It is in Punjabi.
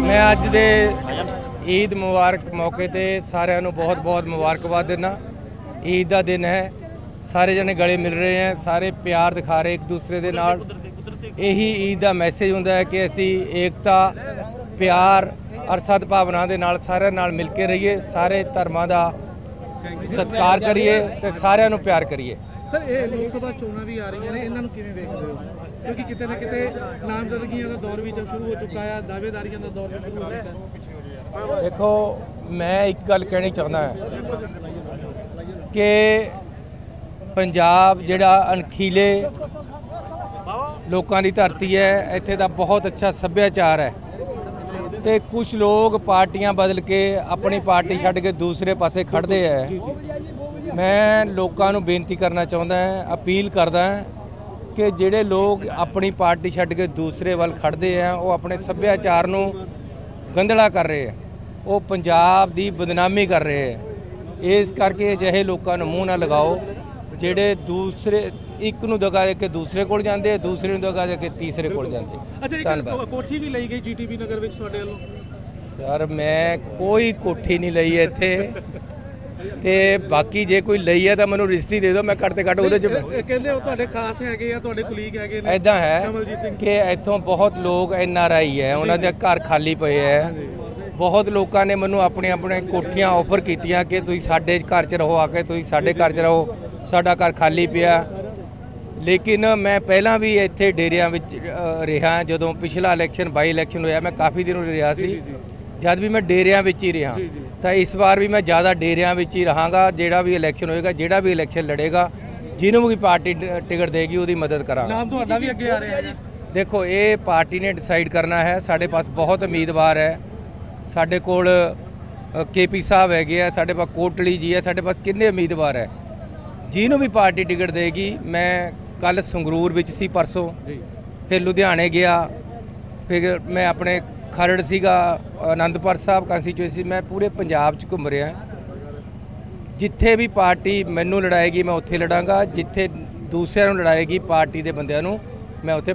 ਮੈਂ ਅੱਜ ਦੇ ਈਦ ਮੁਬਾਰਕ ਮੌਕੇ ਤੇ ਸਾਰਿਆਂ ਨੂੰ ਬਹੁਤ-ਬਹੁਤ ਮੁਬਾਰਕਬਾਦ ਦਿੰਦਾ। ਈਦ ਦਾ ਦਿਨ ਹੈ। ਸਾਰੇ ਜਣੇ ਗਲੇ ਮਿਲ ਰਹੇ ਹੈ, ਸਾਰੇ ਪਿਆਰ ਦਿਖਾ ਰਹੇ ਇੱਕ ਦੂਸਰੇ ਦੇ ਨਾਲ। ਇਹੀ ਈਦ ਦਾ ਮੈਸੇਜ ਹੁੰਦਾ ਹੈ ਕਿ ਅਸੀਂ ਏਕਤਾ ਪਿਆਰ ਔਰ ਸਦਭਾਵਨਾ ਦੇ ਨਾਲ ਸਾਰਿਆਂ ਨਾਲ ਮਿਲ ਕੇ ਰਹੀਏ ਸਾਰੇ ਧਰਮਾਂ ਦਾ ਸਤਿਕਾਰ ਕਰੀਏ ਤੇ ਸਾਰਿਆਂ ਨੂੰ ਪਿਆਰ ਕਰੀਏ। ਸਰ ਇਹ ਲੋਕ ਸਭਾ ਚੋਣਾਂ ਵੀ ਆ ਰਹੀਆਂ ਨੇ ਇਹਨਾਂ ਨੂੰ ਕਿਵੇਂ ਵੇਖਦੇ ਹੋ? ਕਿਉਂਕਿ ਕਿਤੇ ਨਾ ਕਿਤੇ ਨਾਮਜ਼ਦਗੀਆਂ ਦਾ ਦੌਰ ਵੀ ਜਦ ਸ਼ੁਰੂ ਹੋ ਚੁੱਕਾ ਹੈ ਦਾਅਵੇਦਾਰੀਆਂ ਦਾ ਦੌਰ ਵੀ ਸ਼ੁਰੂ ਹੋ ਚੁੱਕਾ ਹੈ। ਦੇਖੋ ਮੈਂ ਇੱਕ ਗੱਲ ਕਹਿਣੀ ਚਾਹੁੰਦਾ ਹਾਂ ਕਿ ਪੰਜਾਬ ਜਿਹੜਾ ਅਣਖੀਲੇ ਲੋਕਾਂ ਦੀ ਧਰਤੀ ਹੈ, ਇੱਥੇ ਦਾ ਬਹੁਤ ਅੱਛਾ ਸੱਭਿਆਚਾਰ ਹੈ। ਤੇ ਕੁਝ ਲੋਕ ਪਾਰਟੀਆਂ ਬਦਲ ਕੇ ਆਪਣੀ ਪਾਰਟੀ ਛੱਡ ਕੇ ਦੂਸਰੇ ਪਾਸੇ ਖੜਦੇ ਹੈ। ਮੈਂ ਲੋਕਾਂ ਨੂੰ ਬੇਨਤੀ ਕਰਨਾ ਚਾਹੁੰਦਾ ਹਾਂ, ਅਪੀਲ ਕਰਦਾ ਹਾਂ ਕਿ ਜਿਹੜੇ ਲੋਕ ਆਪਣੀ ਪਾਰਟੀ ਛੱਡ ਕੇ ਦੂਸਰੇ ਵੱਲ ਖੜਦੇ ਆ ਉਹ ਆਪਣੇ ਸੱਭਿਆਚਾਰ ਨੂੰ ਗੰਧਲਾ ਕਰ ਰਹੇ ਆ ਉਹ ਪੰਜਾਬ ਦੀ ਬਦਨਾਮੀ ਕਰ ਰਹੇ ਆ ਇਸ ਕਰਕੇ ਅਜਿਹੇ ਲੋਕਾਂ ਨੂੰ ਮੂੰਹ ਨਾ ਲਗਾਓ। ਜਿਹੜੇ ਦੂਸਰੇ ਇੱਕ ਨੂੰ ਦਗਾ ਦੇ ਕੇ ਦੂਸਰੇ ਕੋਲ ਜਾਂਦੇ ਦੂਸਰੇ ਨੂੰ ਦਗਾ ਦੇ ਕੇ ਤੀਸਰੇ ਕੋਲ ਜਾਂਦੇ। ਅੱਛਾ ਇੱਕ ਕੋਠੀ ਵੀ ਲਈ ਗਈ ਜੀਟੀਪੀ ਨਗਰ ਵਿੱਚ ਤੁਹਾਡੇ ਵੱਲੋਂ? ਸਰ ਮੈਂ ਕੋਈ ਕੋਠੀ ਨਹੀਂ ਲਈ ਇੱਥੇ। ਤੇ ਬਾਕੀ ਜੇ ਕੋਈ ਲਈ ਹੈ ਤਾਂ ਮੈਨੂੰ ਰਜਿਸਟਰੀ ਦੇ ਦਿਓ ਮੈਂ ਕੱਟ ਤੇ ਕੱਟ ਉਹਦੇ ਚ ਕਹਿੰਦੇ ਉਹ ਤੁਹਾਡੇ ਖਾਸ ਹੈਗੇ ਆ ਤੁਹਾਡੇ ਕੁਲੀਗ ਹੈਗੇ ਨੇ। ਐਦਾਂ ਹੈ ਕਿ ਇੱਥੋਂ ਬਹੁਤ ਲੋਕ ਐਨ ਆਰ ਆਈ ਹੈ ਉਹਨਾਂ ਦੇ ਘਰ ਖਾਲੀ ਪਏ ਹੈ। ਬਹੁਤ ਲੋਕਾਂ ਨੇ ਮੈਨੂੰ ਆਪਣੇ ਆਪਣੇ ਕੋਠੀਆਂ ਆਫਰ ਕੀਤੀਆਂ ਕਿ ਤੁਸੀਂ ਸਾਡੇ ਘਰ 'ਚ ਰਹੋ ਆ ਕੇ ਤੁਸੀਂ ਸਾਡੇ ਘਰ 'ਚ ਰਹੋ ਸਾਡਾ ਘਰ ਖਾਲੀ ਪਿਆ। ਲੇਕਿਨ ਮੈਂ ਪਹਿਲਾਂ ਵੀ ਇੱਥੇ ਡੇਰਿਆਂ ਵਿੱਚ ਰਿਹਾ ਜਦੋਂ ਪਿਛਲਾ ਇਲੈਕਸ਼ਨ ਬਾਈ ਇਲੈਕਸ਼ਨ ਹੋਇਆ ਮੈਂ ਕਾਫੀ ਦਿਨ ਰਿਹਾ ਸੀ। ਜਦ ਵੀ ਮੈਂ ਡੇਰਿਆਂ ਵਿੱਚ ਹੀ ਰਿਹਾ ਤਾਂ ਇਸ ਵਾਰ ਵੀ ਮੈਂ ਜ਼ਿਆਦਾ ਡੇਰਿਆਂ ਵਿੱਚ ਹੀ ਰਹਾਂਗਾ ਜਿਹੜਾ ਵੀ ਇਲੈਕਸ਼ਨ ਹੋਏਗਾ ਜਿਹੜਾ ਵੀ ਇਲੈਕਸ਼ਨ ਲੜੇਗਾ ਜਿਹਨੂੰ ਵੀ ਪਾਰਟੀ ਟਿਕਟ ਦੇਗੀ ਉਹਦੀ ਮਦਦ ਕਰਾਂਗਾ। ਨਾਮ ਤੁਹਾਡਾ ਵੀ ਅੱਗੇ ਆ ਰਿਹਾ ਹੈ। ਦੇਖੋ ਇਹ ਪਾਰਟੀ ਨੇ ਡਿਸਾਈਡ ਕਰਨਾ ਹੈ ਸਾਡੇ ਪਾਸ ਬਹੁਤ ਉਮੀਦਵਾਰ ਹੈ। ਸਾਡੇ ਕੋਲ ਕੇਪੀ ਸਾਹਿਬ ਹੈਗੇ ਆ ਸਾਡੇ ਪਾਸ ਕੋਟਲੀ ਜੀ ਹੈ ਸਾਡੇ ਪਾਸ ਕਿੰਨੇ ਉਮੀਦਵਾਰ ਹੈ ਜਿਹਨੂੰ ਵੀ ਪਾਰਟੀ ਟਿਕਟ ਦੇਗੀ ਮੈਂ ਕੱਲ ਸੰਗਰੂਰ ਵਿੱਚ ਸੀ ਪਰਸੋਂ। ਫਿਰ ਲੁਧਿਆਣੇ ਗਿਆ ਫਿਰ ਮੈਂ ਆਪਣੇ ਖਰੜ ਸੀਗਾ ਆਨੰਦਪੁਰ ਸਾਹਿਬ ਕੰਸਟੀਚੁਐਂਸੀ ਮੈਂ ਪੂਰੇ ਪੰਜਾਬ 'ਚ ਘੁੰਮ ਰਿਹਾ। ਜਿੱਥੇ ਵੀ ਪਾਰਟੀ ਮੈਨੂੰ ਲੜਾਏਗੀ ਮੈਂ ਉੱਥੇ ਲੜਾਂਗਾ। ਜਿੱਥੇ ਦੂਸਰਿਆਂ ਨੂੰ ਲੜਾਏਗੀ ਪਾਰਟੀ ਦੇ ਬੰਦਿਆਂ ਨੂੰ ਮੈਂ ਉੱਥੇ